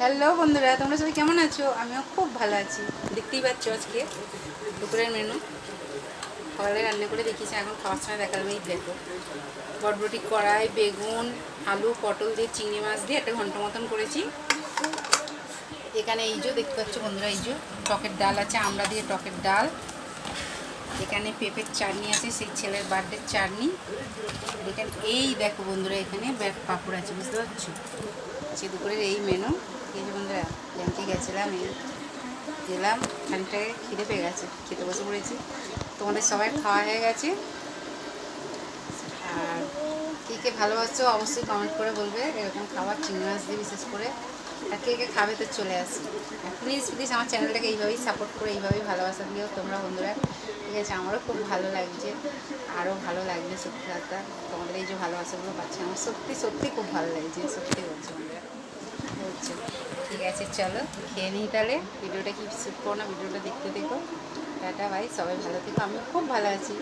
Hello বন্ধুরা, তোমরা সবাই কেমন আছো? আমিও খুব ভালো আছি। দেখতেই পাচ্ছ আজকে দুপুরের মেনু সকালে রান্না করে দেখিয়েছি, এখন খাওয়ার সময় দেখালাম এই দেখো। বটবটি কড়াই, বেগুন, আলু, পটল দিয়ে চিংড়ি মাছ দিয়ে একটা ঘণ্টা মতন করেছি। এখানে এই যে দেখতে পাচ্ছ বন্ধুরা, এই টকের ডাল আছে, আমরা দিয়ে টকের ডাল। এখানে পেঁপের চাটনি আছে, সেই ছেলের বার্থডের চাটনি। এখানে এই দেখো বন্ধুরা, এখানে ব্যাগ পাঁপড় আছে, বুঝতে পারছ? সে দুপুরের এই মেনু এই বন্ধুরা ব্যাংকে গেছিলাম গেলাম খানিকটা খিদে পেয়ে গেছে, খেতে বসে পড়েছি। তোমাদের সবাই খাওয়া হয়ে গেছে। আর কে কে ভালোবাসছো অবশ্যই কমেন্ট করে বলবে, এরকম খাবার চিংড়ি মাছ দিয়ে বিশেষ করে। আর কে কে খাবে তো চলে আসি। প্লিজ প্লিজ আমার চ্যানেলটাকে এইভাবেই সাপোর্ট করে, এইভাবেই ভালোবাসা দিও তোমরা বন্ধুরা। ঠিক আছে, আমারও খুব ভালো লাগছে, আরও ভালো লাগবে সত্যি কথা। তোমাদের এই যে ভালোবাসাগুলো পাচ্ছি, আমার সত্যি সত্যি খুব ভালো লাগছে, সত্যি বলছি বন্ধুরা। বলছো আছে চলো খেয়ে নিই তাহলে। ভিডিওটা কি শ্যুট করো না, ভিডিওটা দেখতে দেখো। টাটা ভাই সবাই ভালো থেকো। আমি খুব ভালো আছি।